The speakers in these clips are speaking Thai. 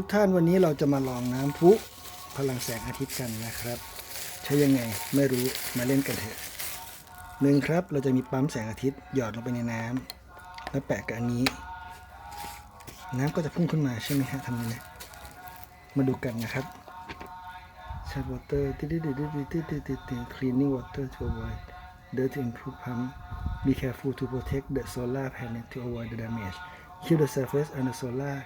ทุกท่านวันนี้เราจะมาลองน้ำพุพลังแสงอาทิตย์กันนะครับ ใช้ยังไงไม่รู้มาเล่นกันเถอะหนึ่งครับเราจะมีปั๊มแสงอาทิตย์หยอดลงไปในน้ำแล้วแปะกับอันนี้ น้ำก็จะพุ่งขึ้นมาใช่ไหมฮะทำยังไงมาดูกันนะครับ Chat water ติดติดติดติดติดติดติดติด cleaning water to avoid dirt to improve pump be careful to protect the solar panel to avoid the damage keep the surface on the solar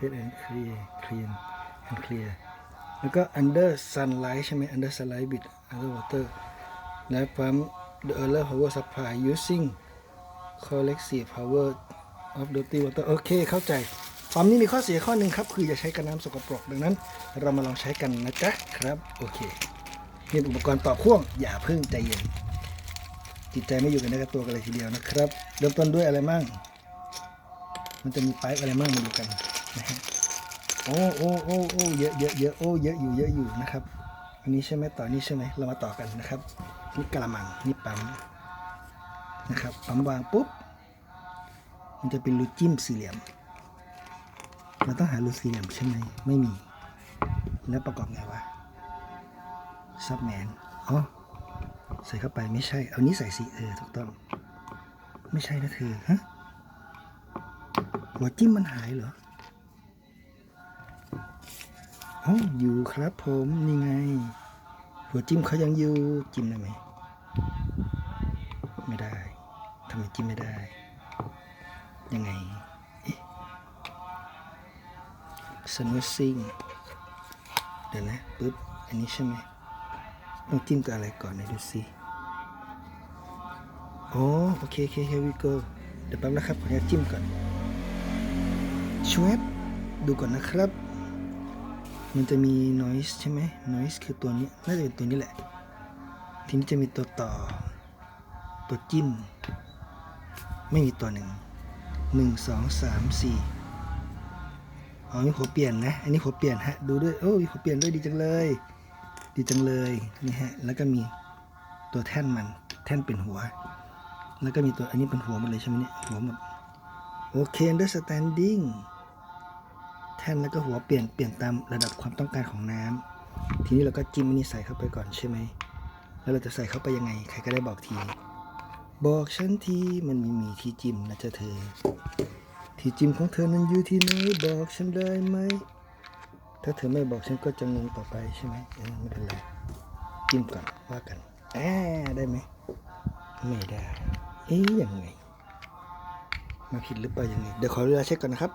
plate and clear clean and clear แล้วก็ under sunlight ใช่ไหม under sunlight with under water และปั๊ม the earlier power supply using collective power of dirty water โอเค เข้าใจปั๊มนี้มีข้อเสียข้อหนึ่งครับ คืออย่าใช้กับน้ำสกปรกดังนั้น เรามาลองใช้กันนะจ๊ะครับ โอเคนี่อุปกรณ์ต่อพ่วง อย่าเพิ่งใจเย็น จิตใจไม่อยู่กันในกับตัวกันเลยทีเดียวนะครับ เริ่มต้นด้วยอะไรมั่ง มันจะมีไปอะไรมั่งมาดูกัน นะฮะโอ้โอ้โอ้โอ้เยอะเยอะเยอะโอ้เยอะอยู่เยอะอยู่นะครับ อันนี้ใช่ไหมต่อนี้ใช่ไหมเรามาต่อกันนะครับนี่กระมังนี่ปั๊มนะครับปั๊มวางปุ๊บมันจะเป็นรูจิ้มสี่เหลี่ยมเราต้องหารูสี่เหลี่ยมใช่ไหมไม่มี แล้วประกอบไงวะซับแมนอ๋อใส่เข้าไปไม่ใช่ เอานี้ใส่สีเออถูกต้อง ไม่ใช่นะเธอฮะหัวจิ้มมันหายเหรอ อ๋ออยู่ครับผมนี่ไง หัวจิ้มเขายังอยู่จิ้มได้ไหมไม่ได้ทำไมจิ้มไม่ได้ ยังไงสนุซิ่งเดี๋ยวนะปึ๊บอันนี้ใช่ไหมต้องจิ้มกับอะไรก่อนไหนดูสิอ๋อโอเคโอเค here we go เดี๋ยวแป๊บนะครับขออนุญาตจิ้มก่อนชวบดูก่อนนะครับ มันจะมี noise ใช่ไหม noise คือตัวนี้ น่าจะเป็นตัวนี้แหละ ทีนี้จะมีตัวต่อ ตัวจิ้ม ไม่มีตัวหนึ่ง หนึ่งสองสามสี่อ๋อมีหัวเปลี่ยนนะ อันนี้หัวเปลี่ยนฮะ ดูด้วย โอ้มีหัวเปลี่ยนด้วยดีจังเลย ดีจังเลย นี่ฮะ แล้วก็มีตัวแท่นมัน แท่นเป็นหัว แล้วก็มีตัว อันนี้เป็นหัวหมดเลยใช่ไหมเนี่ย หัวหมด โอเค understanding แท่นแล้วก็หัวเปลี่ยนเปลี่ยนตามระดับความต้องการของน้ำทีนี้เราก็จิ้มอันนี้ใส่เข้าไปก่อนใช่ไหม แล้วเราจะใส่เข้าไปยังไง ใครก็ได้บอกที บอกฉันทีมันไม่มีที่จิ้มนะเจ๊ะเธอ ที่จิ้มของเธอนั้นอยู่ที่ไหนบอกฉันได้ไหม ถ้าเธอไม่บอกฉันก็จะงงต่อไปใช่ไหมไม่เป็นไรจิ้มก่อนว่ากันแอบได้ไหมไม่ได้ เอ๊ยยังไง มาผิดหรือเปล่ายังไง เดี๋ยวขอเวลาเช็คก่อนนะครับ